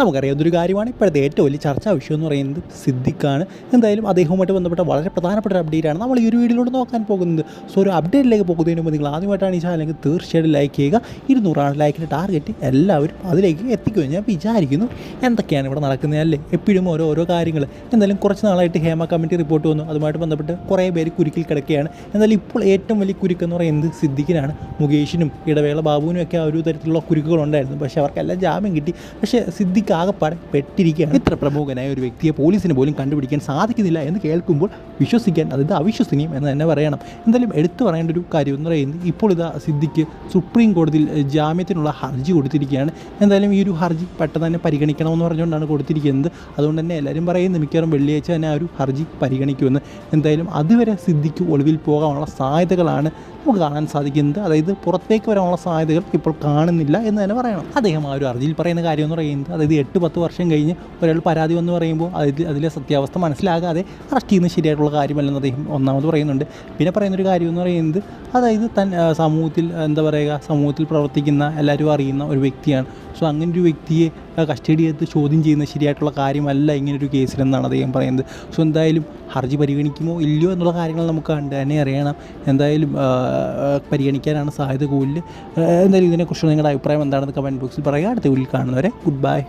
നമുക്കറിയാവുന്നൊരു കാര്യമാണ്. ഇപ്പോഴത്തെ ഏറ്റവും വലിയ ചർച്ചാ വിഷയം എന്ന് പറയുന്നത് സിദ്ദിഖാണ്. എന്തായാലും അദ്ദേഹവുമായിട്ട് ബന്ധപ്പെട്ട വളരെ പ്രധാനപ്പെട്ട ഒരു അപ്ഡേറ്റാണ് നമ്മൾ ഈ ഒരു വീഡിയോയിലൂടെ നോക്കാൻ പോകുന്നത്. സോ ഒരു അപ്ഡേറ്റിലേക്ക് പോകുന്നതിന് മുമ്പ് നിങ്ങൾ ആദ്യമായിട്ടാണ് ഈ ചാനലെങ്കിൽ തീർച്ചയായിട്ടും ലൈക്ക് ചെയ്യുക. ഇരുന്നൂറാണ് ലൈക്കിന്റെ ടാർഗറ്റ് എല്ലാവരും അതിലേക്ക് എത്തിക്കുമെന്ന് ഞാൻ വിചാരിക്കുന്നു. എന്തൊക്കെയാണ് ഇവിടെ നടക്കുന്നത് അല്ലേ? എപ്പോഴും ഓരോ ഓരോ കാര്യങ്ങൾ. എന്തായാലും കുറച്ച് നാളായിട്ട് ഹേമ കമ്മിറ്റി റിപ്പോർട്ട് വന്നു. അതുമായിട്ട് ബന്ധപ്പെട്ട് കുറേ പേര് കുരുക്കിൽ കിടക്കുകയാണ്. എന്തായാലും ഇപ്പോൾ ഏറ്റവും വലിയ കുരുക്കെന്ന് പറയുന്നത് സിദ്ദിഖിനാണ്. മുകേഷിനും ഇടവേള ബാബുവിനും ഒക്കെ ആ ഒരു തരത്തിലുള്ള കുരുക്കുകളുണ്ടായിരുന്നു പക്ഷേ അവർക്കെല്ലാം ജാമ്യം കിട്ടി. പക്ഷേ സിദ്ദിഖ് ആകപ്പാടെ പെട്ടിരിക്കുകയാണ്. ഇത്ര പ്രമുഖനായ ഒരു വ്യക്തിയെ പോലീസിന് പോലും കണ്ടുപിടിക്കാൻ സാധിക്കുന്നില്ല എന്ന് കേൾക്കുമ്പോൾ വിശ്വസിക്കാൻ അതായത് അവിശ്വസനീയം എന്ന് തന്നെ പറയണം. എന്തായാലും എടുത്തു പറയേണ്ട ഒരു കാര്യം എന്ന് പറയുന്നത് ഇപ്പോൾ ഇതാ സിദ്ദിഖ് സുപ്രീം കോടതിയിൽ ജാമ്യത്തിനുള്ള ഹർജി കൊടുത്തിരിക്കുകയാണ്. എന്തായാലും ഈ ഒരു ഹർജി പെട്ടെന്ന് തന്നെ പരിഗണിക്കണമെന്ന് പറഞ്ഞുകൊണ്ടാണ് കൊടുത്തിരിക്കുന്നത്. അതുകൊണ്ട് തന്നെ എല്ലാവരും പറയുന്നത് മിക്കവാറും വെള്ളിയാഴ്ച തന്നെ ആ ഒരു ഹർജി പരിഗണിക്കുമെന്ന്. എന്തായാലും അതുവരെ സിദ്ധിക്ക് ഒളിവിൽ പോകാനുള്ള സാധ്യതകളാണ് നമുക്ക് കാണാൻ സാധിക്കുന്നത്. അതായത് പുറത്തേക്ക് വരാനുള്ള സാധ്യതകൾ ഇപ്പോൾ കാണുന്നില്ല എന്ന് തന്നെ പറയണം. അദ്ദേഹം ആ ഒരു ഹർജിയിൽ പറയുന്ന കാര്യം എന്ന് പറയുന്നത് അതായത് എട്ട് പത്ത് വർഷം കഴിഞ്ഞ് ഒരാൾ പരാതി വന്ന് പറയുമ്പോൾ അതിൽ അതിലെ സത്യാവസ്ഥ മനസ്സിലാകാതെ അറസ്റ്റ് ചെയ്യുന്നത് ശരിയായിട്ടുള്ള കാര്യമല്ലെന്ന് അദ്ദേഹം ഒന്നാമത് പറയുന്നുണ്ട്. പിന്നെ പറയുന്നൊരു കാര്യം എന്ന് പറയുന്നത് അതായത് തൻ സമൂഹത്തിൽ എന്താ പറയുക സമൂഹത്തിൽ പ്രവർത്തിക്കുന്ന എല്ലാവരും അറിയുന്ന ഒരു വ്യക്തിയാണ്. സോ അങ്ങനെ ഒരു വ്യക്തിയെ കസ്റ്റഡി എടുത്ത് ചോദ്യം ചെയ്യുന്നത് ശരിയായിട്ടുള്ള കാര്യമല്ല ഇങ്ങനൊരു കേസിലെന്നാണ് അദ്ദേഹം പറയുന്നത്. സോ എന്തായാലും ഹർജി പരിഗണിക്കുമോ ഇല്ലയോ എന്നുള്ള കാര്യങ്ങൾ നമുക്ക് കണ്ട് തന്നെ അറിയണം. എന്തായാലും പരിഗണിക്കാനാണ് സാധ്യത കൂടുതൽ. എന്തായാലും ഇതിനെക്കുറിച്ച് നിങ്ങളുടെ അഭിപ്രായം എന്താണെന്ന് കമന്റ് ബോക്സിൽ പറയുക. അടുത്ത വീട്ടിൽ കാണുന്നവരെ ഗുഡ് ബൈ.